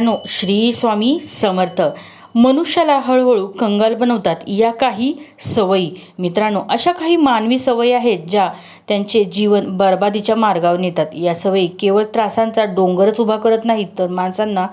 मित्रांनो श्री स्वामी समर्थ. मनुष्याला हळूहळू कंगाल बनवतात. या काही सवयी. मित्रांनो अशा काही मानवी सवयी आहेत ज्या त्यांचे जीवन बर्बादीच्या मार्गावर नेतात. या सवयी केवळ त्रासांचा डोंगरच उभा करत नाहीत तर माणसांना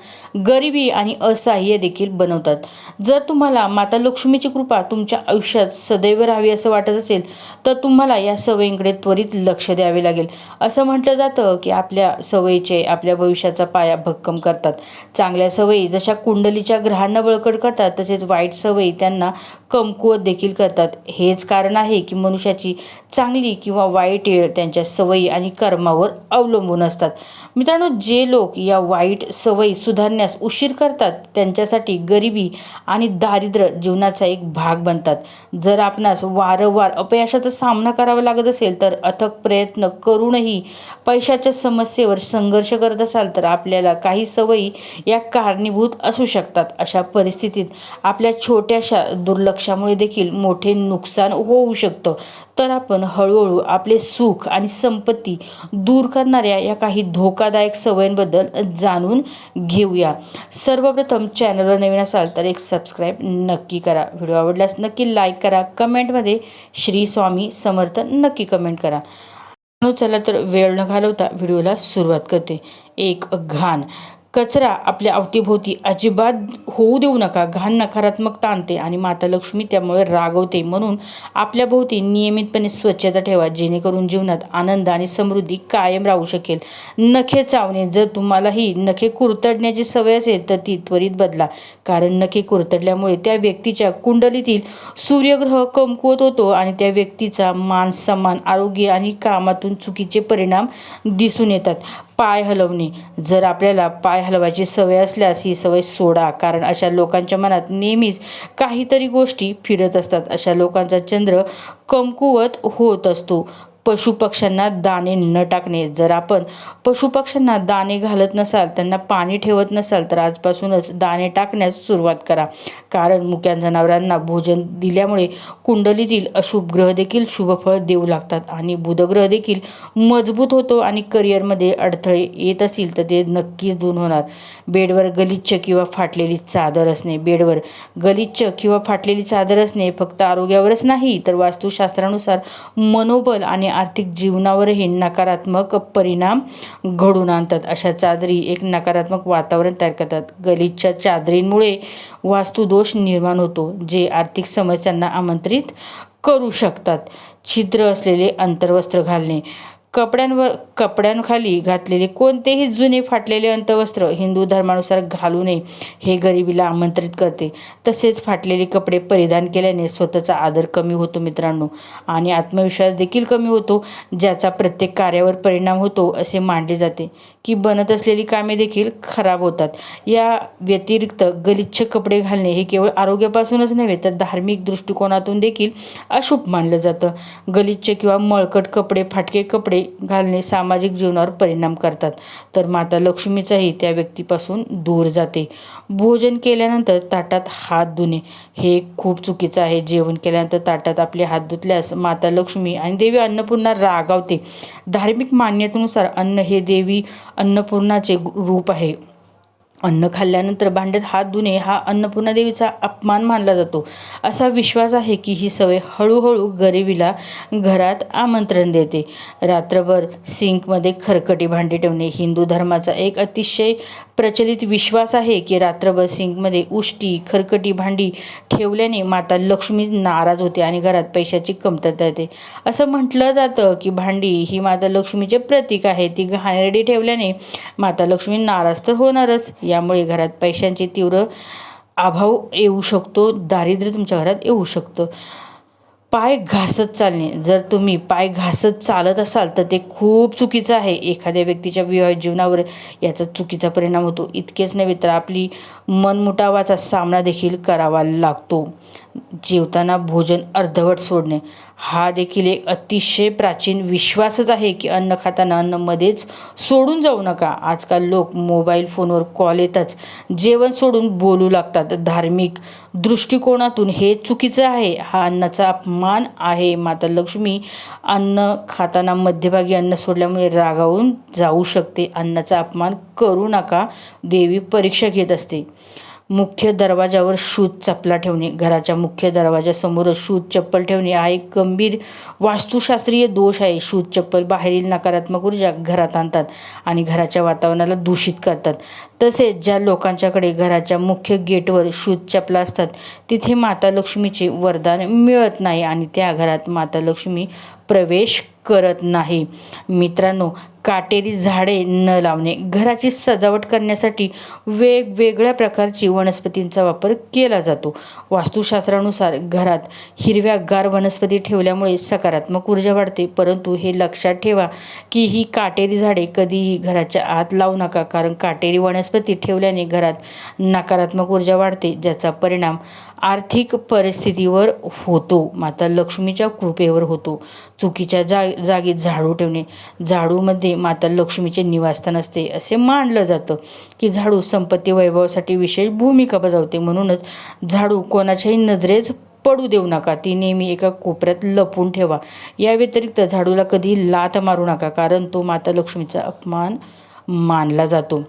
गरिबी आणि असहाय्य देखील बनवतात. जर तुम्हाला माता लक्ष्मीची कृपा तुमच्या आयुष्यात सदैव राहावी असं वाटत असेल तर तुम्हाला या सवयींकडे त्वरित लक्ष द्यावे लागेल. असं म्हटलं जातं की आपल्या सवयीचे आपल्या भविष्याचा पाया भक्कम करतात. चांगल्या सवयी जशा कुंडलीच्या ग्रहांना बळकट करतात तसेच वाईट सवयी त्यांना कमकुवत देखील करतात. हेच कारण आहे की मनुष्याची चांगली किंवा वाईट वेळ त्यांच्या सवयी आणि कर्मावर अवलंबून असतात. मित्रांनो जे लोक या वाईट सवयी सुधारण्यास उशीर करतात त्यांच्यासाठी गरिबी आणि दारिद्र्य जीवनाचा एक भाग बनतात. जर आपणास वारंवार अपयशाचा सामना करावा लागत असेल तर अथक प्रयत्न करूनही पैशाच्या समस्येवर संघर्ष करत असाल तर आपल्याला काही सवयी या कारणीभूत असू शकतात. अशा परिस्थिती परिस्थितीत आपल्या छोट्याशा दुर्लक्षामुळे देखील मोठे नुकसान होऊ शकतं. तर आपण हळूहळू आपले सुख आणि संपत्ती दूर करणाऱ्या या काही धोकादायक सवयींबद्दल जाणून घेऊया. सर्वप्रथम चॅनलवर नवीन असाल तर एक सबस्क्राईब नक्की करा. व्हिडिओ आवडल्यास नक्की लाईक करा. कमेंटमध्ये श्री स्वामी समर्थ नक्की कमेंट करा. म्हणून चला तर वेळ न घालवता व्हिडिओला सुरुवात करते. एक घाण. कचरा आपल्या अवतीभोवती अजिबात होऊ देऊ नका. घाण नकारात्मकता आणते आणि माता लक्ष्मी त्यामुळे रागवते म्हणून आपल्या भोवती नियमितपणे स्वच्छता ठेवा. जेणेकरून जीवनात आनंद आणि समृद्धी कायम राहू शकेल. नखे चावणे जर तुम्हालाही नखे कुरतडण्याची सवय असेल तर ती त्वरित बदला. कारण नखे कुरतडल्यामुळे त्या व्यक्तीच्या कुंडलीतील सूर्यग्रह कमकुवत होतो आणि त्या व्यक्तीचा मान सन्मान आरोग्य आणि कामातून चुकीचे परिणाम दिसून येतात. पाय हलवणे. जर आपल्याला पाय हलवायची सवय असल्यास ही सवय सोडा कारण अशा लोकांच्या मनात नेहमीच काहीतरी गोष्टी फिरत असतात. अशा लोकांचा चंद्र कमकुवत होत असतो. पशुपक्ष्यांना दाणे न टाकणे. जर आपण पशुपक्ष्यांना दाणे घालत नसाल त्यांना पाणी ठेवत नसाल तर आजपासूनच दाणे टाकण्यास सुरुवात करा. कारण मुक्या जनावरांना भोजन दिल्यामुळे कुंडलीतील अशुभ ग्रह देखील शुभफळ देऊ लागतात आणि बुधग्रह देखील मजबूत होतो आणि करिअरमध्ये अडथळे येत असतील तर ते नक्कीच दूर होणार. बेडवर गलिच्छ किंवा फाटलेली चादर असणे. बेडवर गलिच्छ किंवा फाटलेली चादर असणे फक्त आरोग्यावरच नाही तर वास्तुशास्त्रानुसार मनोबल आणि आर्थिक जीवनावरही नकारात्मक परिणाम घडून आणतात. अशा चादरी एक नकारात्मक वातावरण तयार करतात. गलीच्या चादरींमुळे वास्तुदोष निर्माण होतो जे आर्थिक समस्यांना आमंत्रित करू शकतात. छिद्र असलेले अंतर्वस्त्र घालणे. कपड्यांवर कपड्यांखाली घातलेले कोणतेही जुने फाटलेले अंतवस्त्र हिंदू धर्मानुसार घालू नये हे गरिबीला आमंत्रित करते. तसेच फाटलेले कपडे परिधान केल्याने स्वतःचा आदर कमी होतो मित्रांनो आणि आत्मविश्वास देखील कमी होतो ज्याचा प्रत्येक कार्यावर परिणाम होतो असे मानले जाते की बनत असलेली कामे देखील खराब होतात. या व्यतिरिक्त गलिच्छ कपडे घालणे हे केवळ आरोग्यापासूनच नव्हे तर धार्मिक दृष्टिकोनातून देखील अशुभ मानलं जातं. गलिच्छ किंवा मळकट कपडे फाटके कपडे घालणे सामाजिक जीवनावर परिणाम करतात. तर माता लक्ष्मीचाही त्या व्यक्तीपासून दूर जाते. भोजन केल्यानंतर ताटात हात धुणे हे खूप चुकीचं आहे. जेवण केल्यानंतर ताटात आपले हात धुतल्यास माता लक्ष्मी आणि देवी अन्नपूर्णा रागावते. धार्मिक मान्यतेनुसार अन्न हे देवी अन्नपूर्णाचे रूप आहे. अन्न खाल्ल्यानंतर भांड्यात हात धुणे हा अन्नपूर्णा देवीचा अपमान मानला जातो. असा विश्वास आहे की ही सवय हळूहळू गरिबीला घरात आमंत्रण देते. रात्रभर सिंकमध्ये खरकटी भांडी ठेवणे हिंदू धर्माचा एक अतिशय प्रचलित विश्वास आहे की रात्रभर सिंकमध्ये उष्टी खरकटी भांडी ठेवल्याने माता लक्ष्मी नाराज होते आणि घरात पैशाची कमतरता येते. असं म्हटलं जातं की भांडी ही माता लक्ष्मीचे प्रतीक आहे. ती घाणेरडी ठेवल्याने माता लक्ष्मी नाराज तर होणारच. यामुळे घरात पैशांचे तीव्र अभाव येऊ शकतो दारिद्र्य तुमच्या घरात येऊ शकतं. पाय घासत चालणे. जर तुम्ही पाय घासत चालत असाल तर ते खूप चुकीचं आहे. एखाद्या व्यक्तीच्या विवाह जीवनावर याचा चुकीचा परिणाम होतो. इतकेच नव्हे तर आपली मनमुटावाचा सामना देखील करावा लागतो. जेवताना भोजन अर्धवट सोडणे. हा देखील एक अतिशय प्राचीन विश्वासच आहे की अन्न खाताना अन्नमध्येच सोडून जाऊ नका. आजकाल लोक मोबाईल फोनवर कॉल येताच जेवण सोडून बोलू लागतात. धार्मिक दृष्टिकोनातून हे चुकीचं आहे. हा अन्नाचा अपमान आहे. माता लक्ष्मी अन्न खाताना मध्यभागी अन्न सोडल्यामुळे रागावून जाऊ शकते. अन्नाचा अपमान करू नका. देवी परीक्षा घेत असते. मुख्य दरवाजावर शूज चपला ठेवणे घराच्या मुख्य दरवाजासमोरच शूज चप्पल ठेवणे हा एक गंभीर वास्तुशास्त्रीय दोष आहे. शूज चप्पल बाहेरील नकारात्मक ऊर्जा घरात आणतात आणि घराच्या वातावरणाला दूषित करतात. तसेच ज्या लोकांच्याकडे घराच्या मुख्य गेटवर शूज चपला असतात तिथे माता लक्ष्मीचे वरदान मिळत नाही आणि त्या घरात माता लक्ष्मी प्रवेश करत नाही. मित्रांनो काटेरी झाडे न लावणे घराची सजावट करण्यासाठी वेगवेगळ्या प्रकारची वनस्पतींचा वापर केला जातो. वास्तुशास्त्रानुसार घरात हिरव्यागार वनस्पती ठेवल्यामुळे सकारात्मक ऊर्जा वाढते. परंतु हे लक्षात ठेवा की ही काटेरी झाडे कधीही घराच्या आत लावू नका कारण काटेरी वनस्पती ठेवल्याने घरात नकारात्मक ऊर्जा वाढते ज्याचा परिणाम आर्थिक परिस्थितीवर होतो. माता लक्ष्मीच्या कृपेवर होतो. चुकीच्या जा जागी झाडू ठेवणे. झाडूमध्ये माता लक्ष्मीचे निवासस्थान असते. असे मानलं जातं की झाडू संपत्ती वैभवासाठी विशेष भूमिका बजावते. म्हणूनच झाडू कोणाच्याही नजरेच पडू देऊ नका. ती नेहमी एका कोपऱ्यात लपून ठेवा. या व्यतिरिक्त झाडूला कधी लाथ मारू नका कारण तो माता लक्ष्मीचा अपमान मानला जातो.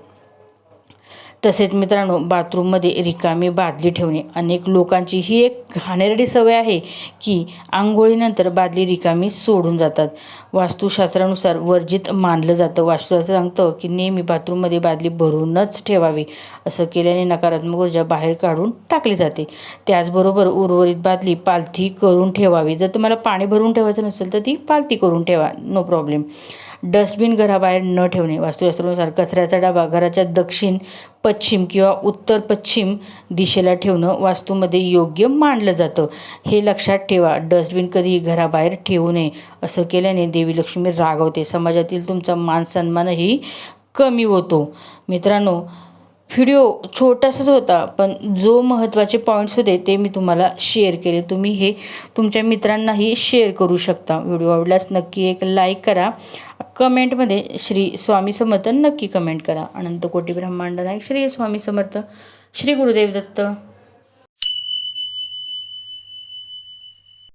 तसेच मित्रांनो बाथरूममध्ये रिकामी बादली ठेवणे. अनेक लोकांची ही एक घाणेरडी सवय आहे की आंघोळीनंतर बादली रिकामी सोडून जातात. वास्तुशास्त्रानुसार वर्जित मानलं जातं. वास्तुशास्त्र सांगतं की नेहमी बाथरूममध्ये बादली भरूनच ठेवावी असं केल्याने नकारात्मक ऊर्जा बाहेर काढून टाकली जाते. त्याचबरोबर उर्वरित बादली पालथी करून ठेवावी. जर तुम्हाला पाणी भरून ठेवायचं नसेल तर ती पालथी करून ठेवा. नो प्रॉब्लेम डस्टबिन घराबाहेर न ठेवणे. वास्तुशास्त्रानुसार कचऱ्याचा डबा घराच्या दक्षिण पश्चिम किंवा उत्तर पश्चिम दिशेला ठेवणं वास्तूमध्ये योग्य मानलं जातं. हे लक्षात ठेवा डस्टबिन कधीही घराबाहेर ठेवू नये असं केल्याने देवी लक्ष्मी रागवते. समाजातील तुमचा मान सन्मानही कमी होतो. मित्रांनो व्हिडिओ छोटासाच होता पण जो महत्त्वाचे पॉईंट्स होते ते मी तुम्हाला शेअर केले. तुम्ही हे तुमच्या मित्रांनाही शेअर करू शकता. व्हिडिओ आवडल्यास नक्की एक लाईक करा. कमेंटमध्ये श्री स्वामी समर्थ नक्की कमेंट करा. अनंत कोटी ब्रह्मांड नायक श्री स्वामी समर्थ. श्री गुरुदेव दत्त.